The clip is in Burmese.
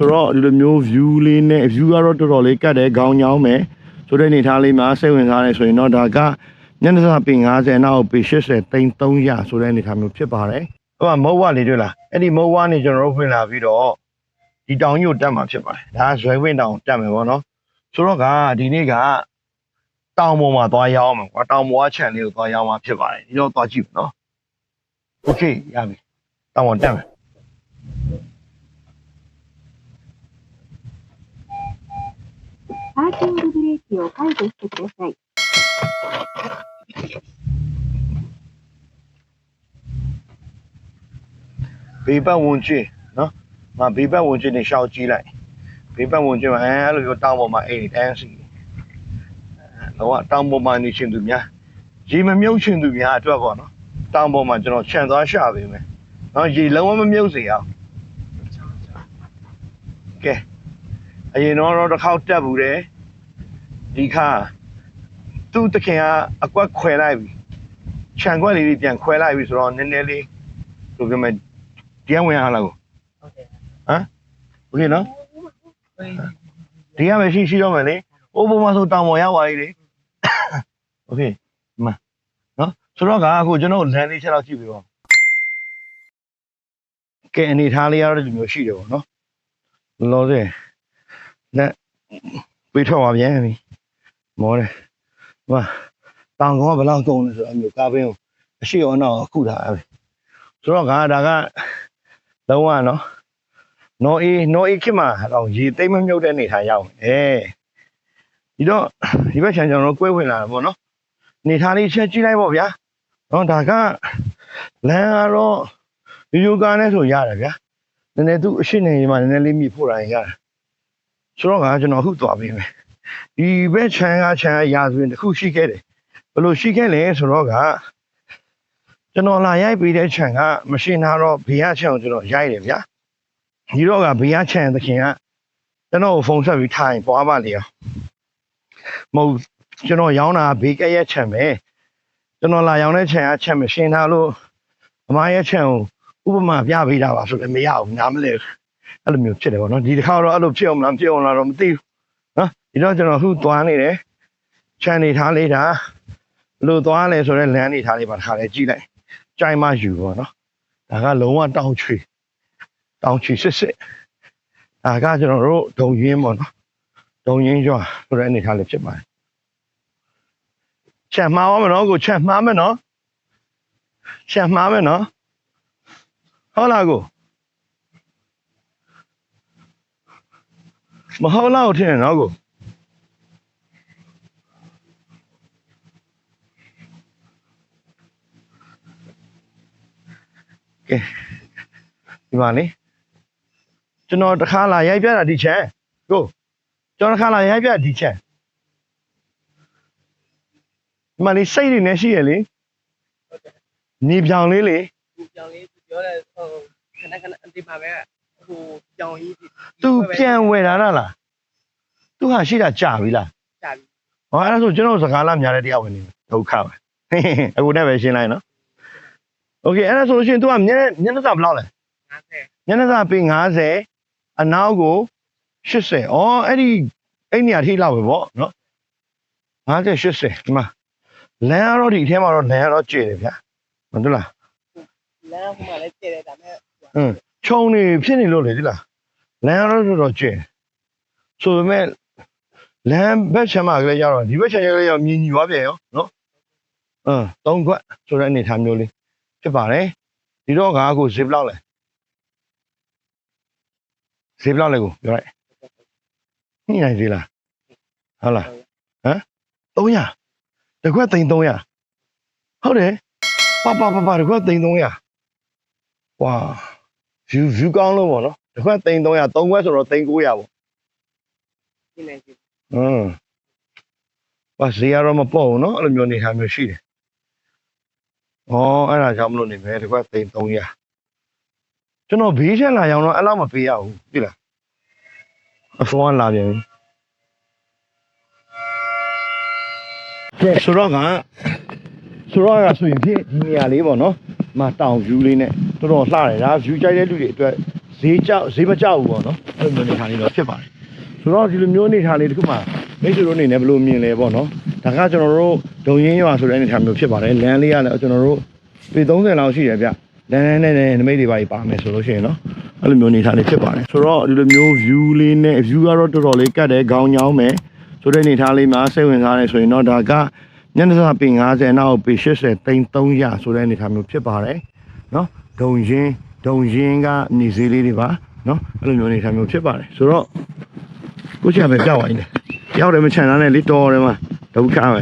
ဆိုတော့ဒီလိုမျိုး view လေးနဲ့ view ကတော့တော်တော်လေးကတ်တယ်ခေါင်းညောင်းမယ်ဆိုတဲ့အနေထားလေးမှာစိတ်ဝင်စားနေဆိုရင်တော့ဒါကညနေစာပေ90နောက်ပေ80တိန်300ဆိုတဲ့အနေထားမျိုးဖြစ်ပါတယ်ဟိုကမုတ်ဝလေးတွေ့လားအဲ့ဒီမုတ်ဝနေကျွန်တော်တို့ဖွင့်လာပြီးတော့ဒီတောင်ကြီးကိုတက်မှာဖြစ်ပါတယ်ဒါကဇွဲဝင်းတောင်တက်မယ်ပေါ့နော်ဆိုတော့ကဒီနေ့ကတောင်ပေါ်မှာသွားရောက်အောင်ကွာတောင်ပေါ်ကခြံလေးကိုသွားရောက်မှာဖြစ်ပါတယ်ဒီတော့သွားကြည့်မယ်နော်โอเคရပြီတောင်ပေါ်တက်မယ် パーキングブレーキを解除してください。 ဘေးပတ်ဝန်းကျင်နော်ငါဘေးပတ်ဝန်းကျင်နေရှောက်ကြည့်လိုက်ဘေးပတ်ဝန်းကျင်မှာအဲအဲ့လိုမျိုးတောင်ပေါ်မှာအိမ်တန်းစီတော့တောင်ပေါ်မှာနေရှင်သူများရေမမြုပ်ရှင်သူများအတွက်ပေါ့နော်တောင်ပေါ်မှာကျွန်တော်ခြံသွားရှာပေးမယ်နော်ရေလုံးဝမမြုပ်စေအောင်ကဲအရင်တော့တစ်ခေါက်တက်ဘူးတယ် ဒီခါသူ့တခင်ကအကွက်ခွဲလိုက်ပြီခြံကွက်လေးတွေပြန်ခွဲလိုက်ပြီဆိုတော့နည်းနည်းလေးဆိုပြမယ် တရားဝင်အားလားကို ဟုတ်တယ် โอเคနော် ဟို ဒီကမရှိရှိတော့မယ်လေအိုးပေါ်မှာဆိုတောင်ပေါ်ရောက်သွားပြီလေโอเคဒီမှာနော်ဆိုတော့ကအခုကျွန်တော်လမ်းလေးချက်တော့ကြည့်ပြီပေါ့ကဲအနေထားလေးရတော့ဒီမျိုးရှိတယ်ပေါ့နော်လောဆယ်လက်ပြေးထွက်သွားပြန်ပြီ မောတယ်ဟိုတောင်ကောင်ကဘယ်လောက်ကုန်လဲဆိုတော့အမျိုးကားပင်းကိုအရှိအောင်တော့အခုထားပြီဆိုတော့ကဒါကလုံးဝနော်နော်အေးနော်အေးခင်မှာတော့ရေသိမ့်မမြုပ်တဲ့အနေထားရောက်တယ်အဲဒီတော့ဒီဘက်ခြံကျွန်တော်တို့ကွဲဝင်လာတာပေါ့နော်အနေထားလေးချက်ကြည့်လိုက်ပေါ့ဗျာနော်ဒါကလမ်းကတော့ဒီယူကာနဲ့ဆိုရတယ်ဗျာနည်းနည်းသူ့အရှိနေမှာနည်းနည်းလေးမြည်ဖို့တိုင်းရတယ်ဆိုတော့ကကျွန်တော်အခုသွားပေးမယ် ဒီဘက်ခြံကခြံကရာဇဝင်တစ်ခုရှိခဲ့တယ်ဘယ်လိုရှိခဲ့လဲဆိုတော့ကကျွန်တော်လာရိုက်ပေးတဲ့ခြံကမရှင်းထားတော့ဘေးကခြံကိုကျွန်တော်ရိုက်တယ်ဗျာဒီတော့ကဘေးကချန်သခင်ကကျွန်တော်ကိုဖုန်းဆက်ပြီးထိုင်ပွားပါလေအောင်မဟုတ်ကျွန်တော်ရောင်းတာဘေးကရဲ့ချန်ပဲကျွန်တော်လာရောင်းတဲ့ချန်ကချန်မရှင်းထားလို့အမရဲ့ချန်ကိုဥပမာပြပေးတာပါဆိုလည်းမရဘူးနားမလဲဘူးအဲ့လိုမျိုးဖြစ်တယ်ပေါ့နော်ဒီတစ်ခါတော့အဲ့လိုဖြစ်အောင်မလားမဖြစ်အောင်လားတော့မသိဘူး နော်ဒီတော့ကျွန်တော်အခုသွားနေတယ်ချန်နေထားလေးတာဘယ်လိုသွားလဲဆိုတော့လမ်းနေထားလေးပါတစ်ခါလေးကြည့်လိုက်ကြိုင်မယူပေါ့နော်ဒါကလုံးဝတောင်းချွေတောင်ချီစစ်စစ်အာကကျွန်တော်တို့ဒုံရင်းပေါ့နော်ဒုံရင်းရွာဆိုတဲ့အနေထားလေးဖြစ်ပါတယ်ချက်မှားပါမနော်ကိုချက်မှားမယ်နော်ချက်မှားမယ်နော်ဟုတ်လားကို မဟုတ်လားကိုထင်တယ်နော်ကိုကဲဒီမှာလေကျွန်တော်တစ်ခါလာရိုက်ပြတာဒီချမ်းကိုကျွန်တော်တစ်ခါလာရိုက်ပြဒီချမ်းဒီမှာလေစိတ်တွေနဲ့ရှိရလေနေပြောင်လေးလေကိုပြောင်းလေးပြောတယ်ဟိုခဏခဏဒီမှာပဲ ဟိုကြောင်ကြီး။ तू ပြန်ဝယ်လာတာလား။ तू ဟာရှိတာကြာပြီလား။ကြာပြီ။ဟောအဲ့ဒါဆိုကျွန်တော်စကားလာများတဲ့တရားဝင်နေဒုက္ခပဲ။အခုနဲ့ပဲရှင်းလိုက်နော်။ Okay အဲ့ဒါဆိုလို့ရှိရင် तू ကမျက်မျက်နှာစာဘယ်လောက်လဲ။50။မျက်နှာစာပေး50အနောက်ကို80။အော်အဲ့ဒီအဲ့နေရာထိလောက်ပဲပေါ့နော်။50 80ဒီမှာလမ်းကတော့ဒီအထဲမှာတော့လမ်းကတော့ကျယ်တယ်ဗျာ။မဟုတ်လား။လမ်းကမှလည်းကျယ်တယ်ဒါပေမဲ့อืม ခြုံနေဖြစ်နေလို့လေဒီလားလမ်းကတော့တော်တော်ကျယ်ဆိုပေမဲ့လမ်းဘက်ချမ်းမှာကလေးရောက်တော့ဒီဘက်ချမ်းကလေးရောက်မြင်ညီသွားပြန်ရောနော်အင်းသုံးခွက်ဆိုတဲ့အနေထားမျိုးလေးဖြစ်ပါတယ်ဒီတော့ကကိုဇစ်ဘလောက်လဲဇစ်ဘလောက်လဲကိုပြောလိုက်ညှိနိုင်သေးလားဟုတ်လားဟမ်300တခွက်သိန်း300ဟုတ်တယ်ပပပပတခွက်သိန်း300ဝါ view view ကောင်းလို့ပေါ့နော်တခွက်သိန်း300 3ခွက်ဆိုတော့သိန်း900ပေါ့ဒီနေ့ဒီဟမ်ဘာဈေးရတော့မပေါ့ဘူးနော်အဲ့လိုမျိုးနေထားမျိုးရှိတယ်ဩအဲ့ဒါကြောင့်မလို့နေမယ်တခွက်သိန်း300ကျွန်တော်ဘေးချက်လာရောင်တော့အဲ့လောက်မပေးရဘူးပြီလားအစောကလာပြန်ပြီကဲဆိုတော့ကဆိုတော့ကဆိုရင်ဖြင့်ဒီနေရာလေးပေါ့နော် မတောင် view လေးနဲ့တော်တော်လှတယ်ဒါ view ကြိုက်တဲ့လူတွေအတွက်စဈေးကြောက်ဈေးမကြောက်ဘူးပေါ့နော်အဲ့လိုမျိုးအနေထားလေးတော့ဖြစ်ပါတယ်ဆိုတော့ဒီလိုမျိုးအနေထားလေးတစ်ခုမှမိတ်ဆွေတို့အနေနဲ့ဘယ်လိုမြင်လဲပေါ့နော်ဒါကကျွန်တော်တို့ဒုံရင်းရွာဆိုတဲ့အနေထားမျိုးဖြစ်ပါတယ်လမ်းလေးကလည်းကျွန်တော်တို့ပေ30လောက်ရှိတယ်ဗျလမ်းနဲ့နဲ့နမိတ်တွေပါပါမယ်ဆိုလို့ရှိရင်နော်အဲ့လိုမျိုးအနေထားလေးဖြစ်ပါတယ်ဆိုတော့ဒီလိုမျိုး view လေးနဲ့ view ကတော့တော်တော်လေးကတ်တယ်ခေါင်းညောင်းမယ်ဆိုတဲ့အနေထားလေးမှာစိတ်ဝင်စားတယ်ဆိုရင်တော့ဒါက ညနေစာပေ90နောက်ပေ80တိန်300ဆိုတဲ့အနေထားမျိုးဖြစ်ပါတယ်နော်ဒုံရင်းဒုံရင်းကနေစည်းလေးတွေပါနော်အဲ့လိုမျိုးအနေထားမျိုးဖြစ်ပါတယ်ဆိုတော့ကိုချင်ပဲကြောက်ဝိုင်းတယ်ရောက်တယ်မချန်တာနဲ့လေးတော်တယ်မှာဒုက္ခပဲ